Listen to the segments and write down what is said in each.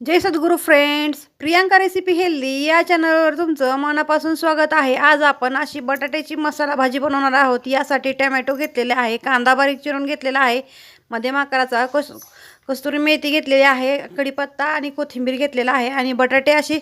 जय सद्गुरू friends Priyanka recipe healthy या चॅनलवर तुमचं मनापासून स्वागत आहे. आज आपण अशी बटाट्याची मसाला भाजी बनवणार आहोत. यासाठी टॅमॅटो घेतलेले आहे कांदा बारीक चिरून घेतलेला आहे मध्यम आकाराचा कस कस्तुरी मेथी घेतलेली आहे कढीपत्ता आणि कोथिंबीर घेतलेला आहे आणि बटाटे असे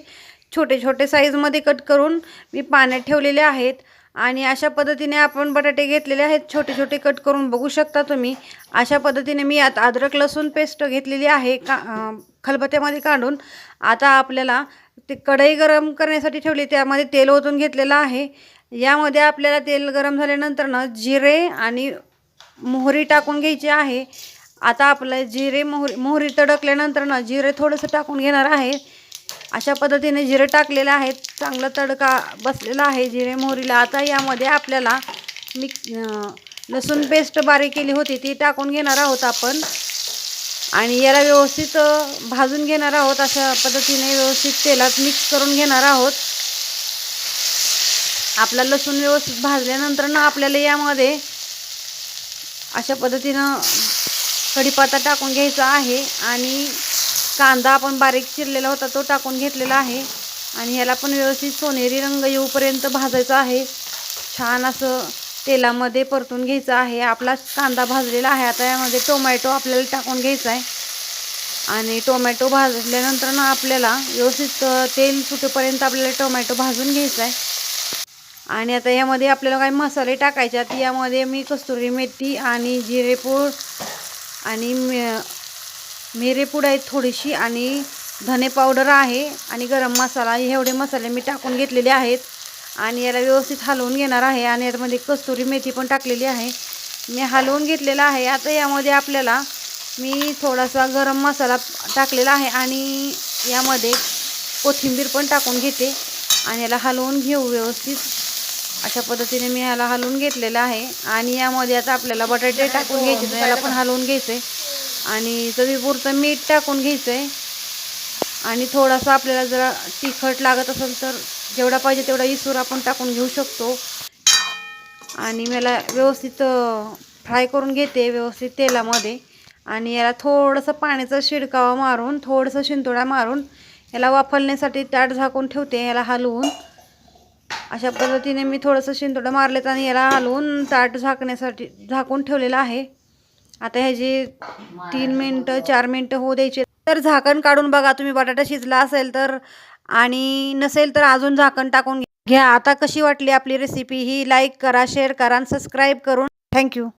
छोटे छोटे साईजमध्ये कट करून मी पाण्यात ठेवलेले आहेत. आणि अशा पद्धतीने आपण बटाटे घेतलेले आहेत. छोटे छोटे कट करून बघू शकता तुम्ही. अशा पद्धतीने मी आता अद्रक लसूण पेस्ट घेतलेली आहे. का खलबत्यामध्ये खलबत्त्यामध्ये काढून. आता आपल्याला ते कढई गरम करण्यासाठी ठेवली. त्यामध्ये तेल ओतून घेतलेलं आहे. यामध्ये आपल्याला तेल गरम झाल्यानंतर ना जिरे आणि मोहरी टाकून घ्यायची आहे. आता आपलं जिरे मोहरी मोहरी तडकल्यानंतर ना जिरे थोडंसं टाकून घेणार आहे. अशा पद्धतीने जिरे टाकलेले आहेत. चांगला तडका बसलेला आहे जिरे मोहरीला. आता यामध्ये आपल्याला मिक्स लसूण पेस्ट बारीक केली होती. ती टाकून घेणार आहोत आपण. आणि याला व्यवस्थित भाजून घेणार आहोत. अशा पद्धतीने व्यवस्थित तेलात मिक्स करून घेणार आहोत. आपला लसूण व्यवस्थित भाजल्यानंतर ना आपल्याला यामध्ये अशा पद्धतीनं कढीपत्ता टाकून घ्यायचा आहे. आणि कांदा आपण बारीक चिरलेला होता तो टाकून घेतलेला आहे. आणि ह्याला पण व्यवस्थित सोनेरी रंग येऊपर्यंत भाजायचा आहे. छान असं तेलामध्ये परतून घ्यायचं आहे. आपला कांदा भाजलेला आहे. आता यामध्ये टोमॅटो आपल्याला टाकून घ्यायचा आहे. आणि टोमॅटो भाजल्यानंतर ना आपल्याला व्यवस्थित तेल सुटेपर्यंत आपल्याला टोमॅटो भाजून घ्यायचा आहे. आणि आता यामध्ये आपल्याला काही मसाले टाकायचे आहेत. यामध्ये मी कस्तुरी मेथी आणि जिरेपूड आणि मे- मिरेपूड आहे थोडीशी आणि धने पावडर आहे आणि गरम मसाला एवढे मसाले मी टाकून घेतलेले आहेत. आणि याला व्यवस्थित हलवून घेणार आहे आणि यामध्ये कस्तुरी मेथी पण टाकलेली आहे. मी हलवून घेतलेला आहे. आता यामध्ये आपल्याला मी थोडासा गरम मसाला टाकलेला आहे आणि यामध्ये कोथिंबीर पण टाकून घेते. आणि याला हलवून घेऊ व्यवस्थित. अशा पद्धतीने मी याला हलवून घेतलेलं आहे. आणि यामध्ये आता आपल्याला बटाटे टाकून घ्यायचे याला पण हलवून घ्यायचं आणि चवीपुरतं मीठ टाकून घ्यायचं आहे आणि थोडासा आपल्याला जरा तिखट लागत असेल तर जेवढा पाहिजे तेवढा इसूर आपण टाकून घेऊ शकतो. आणि मला व्यवस्थित फ्राय करून घेते व्यवस्थित तेलामध्ये. आणि याला थोडंसं पाण्याचा शिडकावा मारून थोडंसं शिंतोडा मारून याला वाफलण्यासाठी ताट झाकून ठेवते याला हलवून. अशा पद्धतीने मी थोडंसं शिंतोडा मारलेत आणि याला हलवून ताट झाकण्यासाठी झाकून ठेवलेलं आहे. आता ह्याची तीन मिनटं चार मिनटं होऊ द्यायचे. तर झाकण काढून बघा तुम्ही बटाटा शिजला असेल तर. आणि नसेल तर अजून झाकण टाकून घ्या. आता कशी वाटली आपली रेसिपी ही? लाईक करा शेअर करा आणि सबस्क्राईब करून. थँक्यू